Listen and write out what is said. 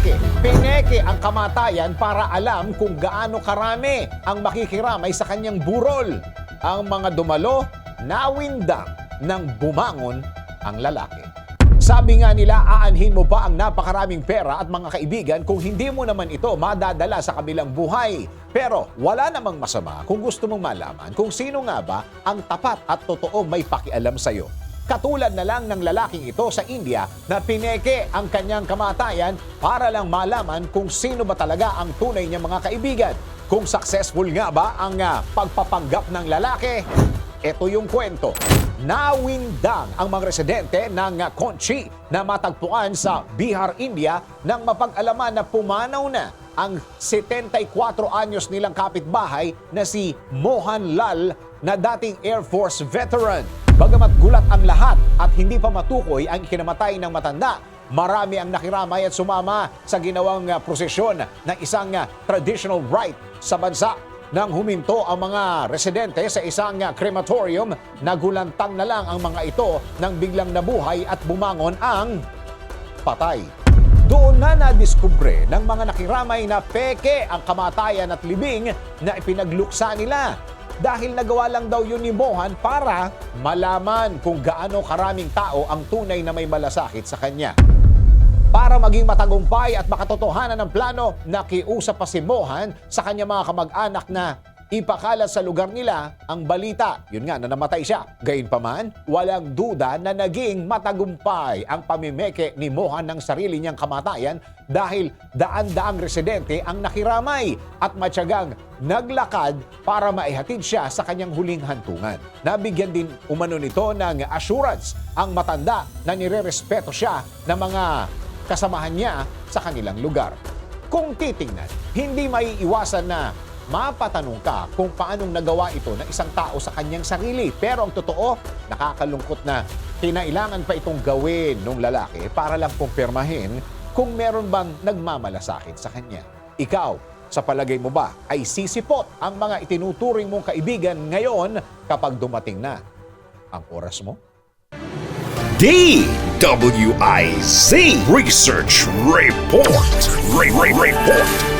lalaki. Pineke ang kamatayan para alam kung gaano karami ang makikiramay sa kanyang burol. Ang mga dumalo, nawindang nang bumangon ang lalaki. Sabi nga nila, aanhin mo pa ang napakaraming pera at mga kaibigan kung hindi mo naman ito madadala sa kabilang buhay. Pero wala namang masama kung gusto mong malaman kung sino nga ba ang tapat at totoo may pakialam sa'yo. Katulad na lang ng lalaking ito sa India na pineke ang kanyang kamatayan para lang malaman kung sino ba talaga ang tunay niyang mga kaibigan. Kung successful nga ba ang ah, pagpapanggap ng lalaki, ito yung kwento. Nawindang ang mga residente ng uh, Conchi na matagpuan sa Bihar, India nang mapag-alaman na pumanaw na ang 74 anyos nilang kapitbahay na si Mohan Lal na dating Air Force veteran. Bagamat gulat ang lahat at hindi pa matukoy ang kinamatay ng matanda, marami ang nakiramay at sumama sa ginawang uh, prosesyon ng isang uh, traditional rite sa bansa. Nang huminto ang mga residente sa isang uh, crematorium, nagulantang na lang ang mga ito nang biglang nabuhay at bumangon ang patay. Doon na nadiskubre ng mga nakiramay na peke ang kamatayan at libing na ipinagluksa nila. Dahil nagawa lang daw yun ni Mohan para malaman kung gaano karaming tao ang tunay na may malasakit sa kanya. Para maging matagumpay at makatotohanan ng plano, nakiusap pa si Mohan sa kanyang mga kamag-anak na ipakalat sa lugar nila ang balita. Yun nga, na namatay siya. Gayunpaman, walang duda na naging matagumpay ang pamimeke ni Mohan ng sarili niyang kamatayan dahil daan-daang residente ang nakiramay at matyagang naglakad para maihatid siya sa kanyang huling hantungan. Nabigyan din umano nito ng assurance ang matanda na nirerespeto siya ng mga kasamahan niya sa kanilang lugar. Kung titingnan, hindi may iwasan na mapatanong ka kung paanong nagawa ito ng isang tao sa kanyang sarili. Pero ang totoo, nakakalungkot na kinailangan pa itong gawin ng lalaki para lang kumpirmahin kung meron bang nagmamalasakit sa kanya. Ikaw, sa palagay mo ba ay sisipot ang mga itinuturing mong kaibigan ngayon kapag dumating na ang oras mo? DWIZ Research Report. Re- Re- Report.